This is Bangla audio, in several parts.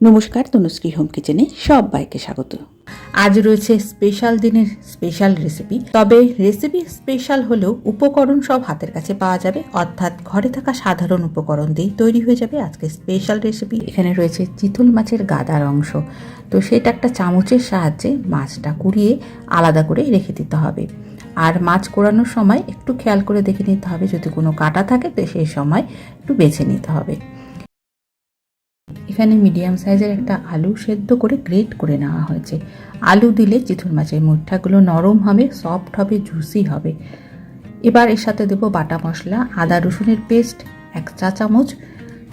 নমস্কার, তনুশ্রী হোম কিচেনে সবাইকে স্বাগত। আজ রয়েছে স্পেশাল দিনের স্পেশাল রেসিপি। তবে রেসিপি স্পেশাল হলেও উপকরণ সব হাতের কাছে পাওয়া যাবে। অর্থাৎ ঘরে থাকা সাধারণ উপকরণ দিয়েই তৈরি হয়ে যাবে আজকে স্পেশাল রেসিপি। এখানে রয়েছে চিতল মাছের গাদার অংশ। তো সেটা একটা চামচের সাহায্যে মাছটা কুড়িয়ে আলাদা করে রেখে দিতে হবে। আর মাছ কোরানোর সময় একটু খেয়াল করে দেখে নিতে হবে। যদি কোনো কাটা থাকে, তো সেই সময় একটু বেছে নিতে হবে। এখানে মিডিয়াম সাইজের একটা আলু সেদ্ধ করে গ্রেট করে নেওয়া হয়েছে। আলু দিলে চিতল মাছের মুঠাগুলো নরম হবে সফট হবে জুসি হবে। এবার এর সাথে দেবো বাটা মশলা, আদা রসুনের পেস্ট এক চা চামচ,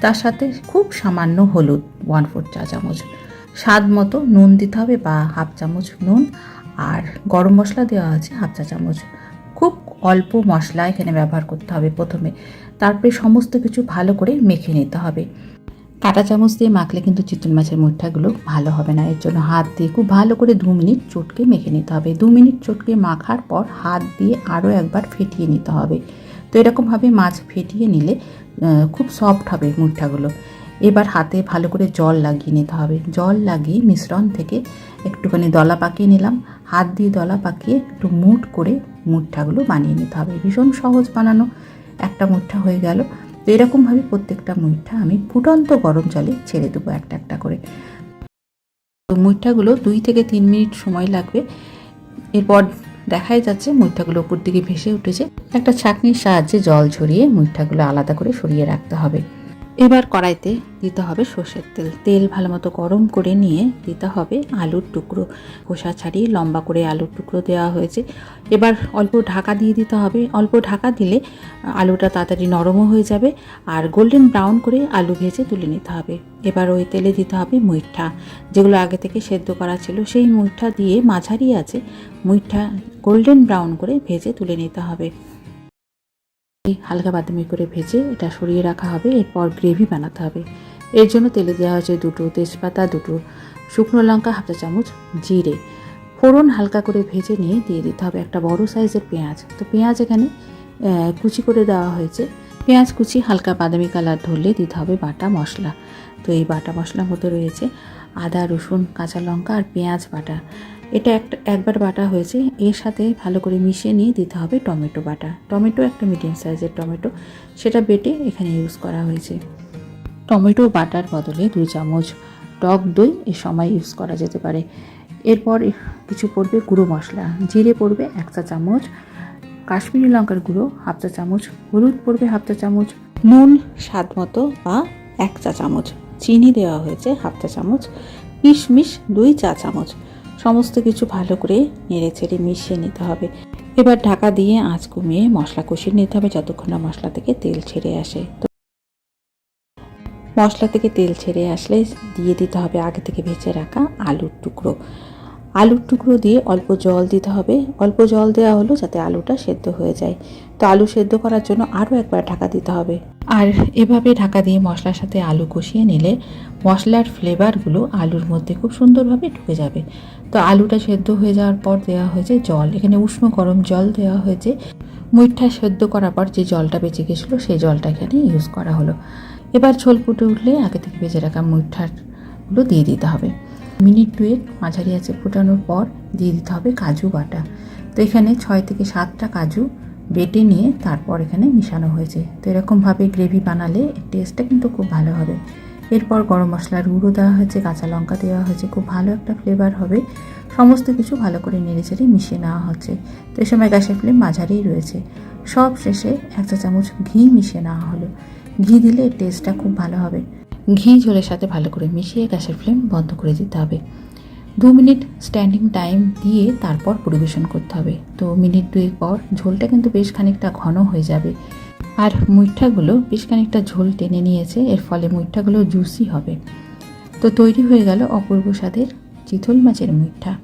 তার সাথে খুব সামান্য হলুদ ওয়ান ফোর চা চামচ। স্বাদ মতো নুন দিতে হবে বা হাফ চামচ নুন, আর গরম মশলা দেওয়া আছে হাফ চা চামচ। খুব অল্প মশলা এখানে ব্যবহার করতে হবে প্রথমে। তারপরে সমস্ত কিছু ভালো করে মেখে নিতে হবে। কাঁটা চামচ দিয়ে মাখলে কিন্তু চিতল মাছের মুঠাগুলো ভালো হবে না। এর জন্য হাত দিয়ে খুব ভালো করে দু মিনিট চটকে মেখে নিতে হবে। দু মিনিট চটকে মাখার পর হাত দিয়ে আরও একবার ফেটিয়ে নিতে হবে। তো এরকমভাবে মাছ ফেটিয়ে নিলে খুব সফট হবে মুঠাগুলো। এবার হাতে ভালো করে জল লাগিয়ে নিতে হবে। জল লাগিয়ে মিশ্রণ থেকে একটুখানি দলা পাকিয়ে নিলাম। হাত দিয়ে দলা পাকিয়ে একটু মুট করে মুঠাগুলো বানিয়ে নিতে হবে। ভীষণ সহজ বানানো একটা মুঠা হয়ে গেল। তো এরকমভাবে প্রত্যেকটা মুইঠা আমি ফুটন্ত গরম জলে ছেড়ে দেবো একটা একটা করে। তো মুইঠাগুলো দুই থেকে তিন মিনিট সময় লাগবে। এরপর দেখাই যাচ্ছে মুইঠাগুলো উপর দিকে ভেসে উঠেছে। একটা ছাঁকনির সাহায্যে জল ঝরিয়ে মুইঠাগুলো আলাদা করে সরিয়ে রাখতে হবে। এবার কড়াইতে দিতে হবে সর্ষের তেল। তেল ভালো মতো গরম করে নিয়ে দিতে হবে আলুর টুকরো। খোসা ছাড়িয়ে লম্বা করে আলুর টুকরো দেওয়া হয়েছে। এবার অল্প ঢাকা দিয়ে দিতে হবে। অল্প ঢাকা দিলে আলুটা তাড়াতাড়ি নরমও হয়ে যাবে আর গোল্ডেন ব্রাউন করে আলু ভেজে তুলে নিতে হবে। এবার ওই তেলে দিতে হবে মুইঠা। যেগুলো আগে থেকে সেদ্ধ করা ছিল সেই মুইঠা দিয়ে মাঝারি আছে। মুইঠা গোল্ডেন ব্রাউন করে ভেজে তুলে নিতে হবে। হালকা বাদামি করে ভেজে এটা সরিয়ে রাখা হবে, এরপর গ্রেভি বানাতে হবে। এর জন্য তেলে দেওয়া হয়েছে দুটো তেজপাতা, দুটো শুকনো লঙ্কা, হাফ চা চামচ জিরে। ফোড়ন হালকা করে ভেজে নিয়ে দিয়ে দিতে হবে একটা বড় সাইজের পেঁয়াজ। তো পেঁয়াজ এখানে কুচি করে দেওয়া হয়েছে। পেঁয়াজ কুচি হালকা বাদামি কালার ধরলে দিতে হবে বাটা মশলা। তো এই বাটা মশলার মধ্যে রয়েছে আদা, রসুন, কাঁচা লঙ্কা আর পেঁয়াজ বাটা। এটা একটা একবার বাটা হয়েছে। এর সাথে ভালো করে মিশিয়ে নিয়ে দিতে হবে টমেটো বাটা। টমেটো একটা মিডিয়াম সাইজের টমেটো। সেটা বেটে এখানে ইউজ করা হয়েছে। টমেটো বাটার বদলে দুই চামচ টক দই এ সময় ইউজ করা যেতে পারে। এরপর কিছু পড়বে গুঁড়ো মশলা। জিরে পড়বে এক চা চামচ। কাশ্মীরি লঙ্কার গুঁড়ো হাফ চা চামচ। হলুদ পড়বে হাফ চা চামচ। নুন স্বাদ মতো বা এক চা চামচ। চিনি দেওয়া হয়েছে হাফ চা চামচ, কিশমিশ দুই চা চামচ। সমস্ত কিছু ভালো করে নেড়ে ছেড়ে মিশিয়ে নিতে হবে। এবার ঢাকা দিয়ে আঁচ কমিয়ে মশলা কষিয়ে নিতে হবে যতক্ষণ না মশলা থেকে তেল ছেড়ে আসে। তো মশলা থেকে তেল ছেড়ে আসলে দিয়ে দিতে হবে আগে থেকে ভেজে রাখা আলুর টুকরো। আলুর টুকরো দিয়ে অল্প জল দিতে হবে। অল্প জল দেওয়া হলো যাতে আলুটা সেদ্ধ হয়ে যায়। তো আলু সেদ্ধ করার জন্য আরও একবার ঢাকা দিতে হবে। আর এভাবে ঢাকা দিয়ে মশলার সাথে আলু কষিয়ে নিলে মশলার ফ্লেভারগুলো আলুর মধ্যে খুব সুন্দরভাবে ঢুকে যাবে। তো আলুটা সেদ্ধ হয়ে যাওয়ার পর দেওয়া হয়েছে জল। এখানে উষ্ণ গরম জল দেওয়া হয়েছে। মুইঠা সেদ্ধ করার পর যে জলটা বেঁচে গেছিল সেই জলটা এখানে ইউজ করা হলো। এবার ঝোল ফুটে উঠলে আগে থেকে বেঁচে রাখা মুইঠাগুলো দিয়ে দিতে হবে। মিনিট দুয়েক মাঝারি আছে ফুটানোর পর দিয়ে দিতে হবে কাজু বাটা। তো এখানে ছয় থেকে সাতটা কাজু বেটে নিয়ে তারপর এখানে মিশানো হয়েছে। তো এরকমভাবে গ্রেভি বানালে টেস্টটা কিন্তু খুব ভালো হবে। এরপর গরম মশলার গুঁড়ো দেওয়া হয়েছে, কাঁচা লঙ্কা দেওয়া হয়েছে, খুব ভালো একটা ফ্লেভার হবে। সমস্ত কিছু ভালো করে নেড়ে চেড়ে মিশিয়ে নেওয়া হচ্ছে। তো এই সময় গ্যাসের ফ্লেম মাঝারিই রয়েছে। সব শেষে এক চা চামচ ঘি মিশিয়ে নেওয়া হলো। ঘি দিলে টেস্টটা খুব ভালো হবে। ঘি ঝোলের সাথে ভালো করে মিশিয়ে গ্যাসের ফ্লেম বন্ধ করে দিতে হবে। দু মিনিট স্ট্যান্ডিং টাইম দিয়ে তারপর পরিবেশন করতে হবে। তো মিনিট দুয়েক পর ঝোলটা কিন্তু বেশ খানিকটা ঘন হয়ে যাবে। আর মুইঠাগুলো বেশ খানিকটা ঝোল টেনে নিয়েছে, এর ফলে মুইঠাগুলো জুসি হবে। তো তৈরি হয়ে গেল অপূর্ব স্বাদের চিতল মাছের মুইঠা।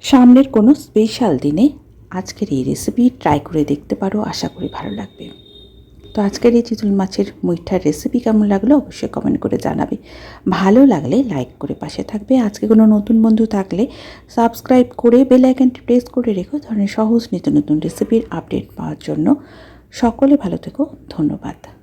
সামনের কোনো স্পেশাল দিনে আজকের এই রেসিপি ট্রাই করে দেখতে পারো, আশা করি ভালো লাগবে। তো আজকের এই চিতল মাছের মুইঠার রেসিপি কেমন লাগল অবশ্যই কমেন্ট করে জানাবে। ভালো লাগলে লাইক করে পাশে থাকবে। আজকে কোনো নতুন বন্ধু থাকলে সাবস্ক্রাইব করে বেল আইকনটি প্রেস করে রেখো। ধরনের সহজ নিত্য নতুন রেসিপির আপডেট পাওয়ার জন্য। সকলে ভালো থেকো। ধন্যবাদ।